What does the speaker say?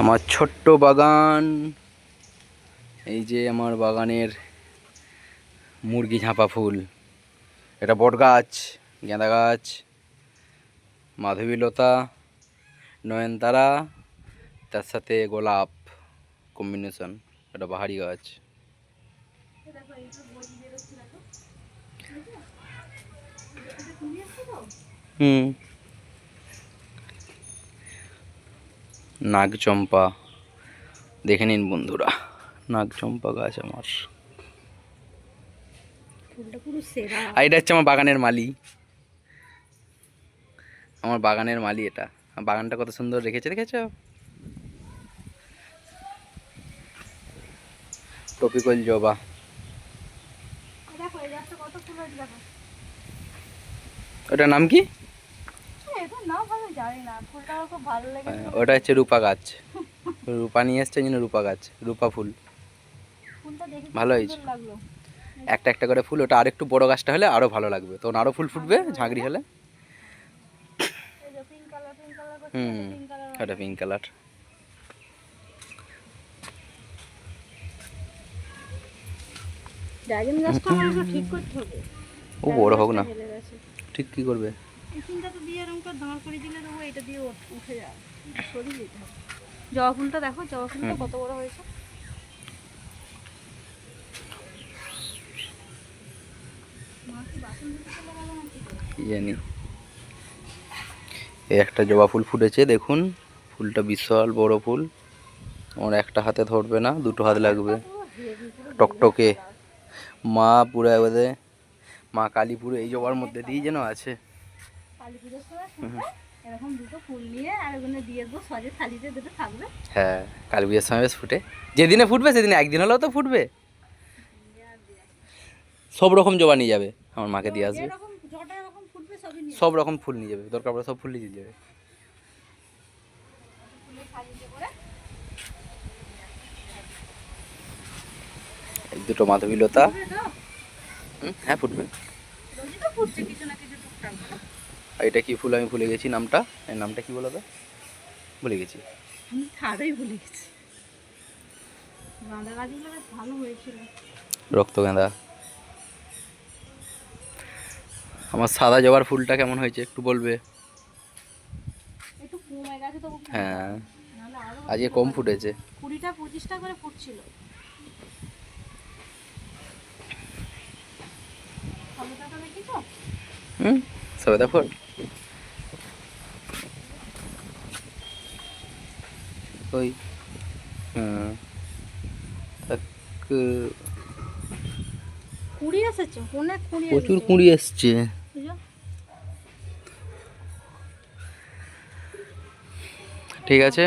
আমার ছোট্ট বাগান। এই যে আমার বাগানের মুরগি ঝাঁপা ফুল। এটা বট গাছ, গাঁদা গাছ মাধবীলতা নয়নতারা, তার সাথে গোলাপ কম্বিনেশন এটা বাহারি গাছ। হুম। নাগচম্পা। দেখে নিন বন্ধুরা নাগচম্পা গাছ আমার। আর এটা হচ্ছে আমার বাগানের মালি। আমার বাগানের মালি এটা। বাগানটা কত সুন্দর রেখেছে দেখেছ? টপিকল জবা। ওটার নাম কি? জানি না ফুলটা আমার খুব ভালো লেগেছে। হ্যাঁ, ওটা হচ্ছে রূপা গাছ। রূপা নিয়ে এসছে জন্য রূপা গাছ রূপা ফুল। ফুলটা দেখে ভালো হয়েছে। একটা একটা করে ফুল ওটা আরেকটু বড় গাছটা হলে আরও ভালো লাগবে। তখন আরও ফুল ফুটবে ঝাঁকড়ি হলে। হুম ওটা পিঙ্ক কালার ড্রাগন গাছটা আমার ঠিক করতে হবে। ও বড় হোক না। ঠিক কি করবে? এই তো দিয়ে এরকম করে দাঁড় করে দিলে দেবো এটা দিয়ে উঠে যাবে সরিয়ে দিতে হবে। জবা ফুলটা দেখো জবা ফুলটা কত বড় হয়েছে। জানি। এই একটা জবা ফুল ফুটেছে দেখুন। ফুলটা বিশাল বড় ফুল। আমার একটা হাতে ধরবে না দুটো হাত লাগবে। টকটকে। মা পুরো একবারে মা কালী পুরো এই জবার মধ্যে দিয়ে যেন আছে। কালী পুজোর সময় এরকম দুটো ফুল নিয়ে আর ওখানে দিয়ে দেবো সজে থালিতে দুটো থাকবে। হ্যাঁ কালী পুজোর সময় বেশ ফুটে। যেদিনে ফুটবে সেদিনে একদিন হলেও তো ফুটবে। সব রকম জবা নিয়ে যাবে আমার মাকে দিয়ে আসবে। সব রকম ফুল নিয়ে যাবে দরকার পড়ে সব ফুল নিয়ে যাবে। দুটো মাধবীলতা ফুটবে তো? হুম, হ্যাঁ ফুটবে। আর এটা কি ফুল? আমি ভুলে গেছি নামটা। এর নামটা কি বলবে ভুলে গেছি। আমি ভুলে গেছি। গাঁদা গাছগুলো ভালো হয়েছিল। রক্তগাঁদা আমার সাদা জবার ফুলটা কেমন হয়েছে একটু বলবে? হ্যাঁ। আজকে কম ফুটেছে। কুড়িটা পঁচিশটা করে ফুটছিল। হুম সবেদা ফুল। ওই হ্যাঁ তাক কুড়ি এসেছে অনেক কুড়ি প্রচুর। কুঁড়ি এসছে বুঝলো? ঠিক আছে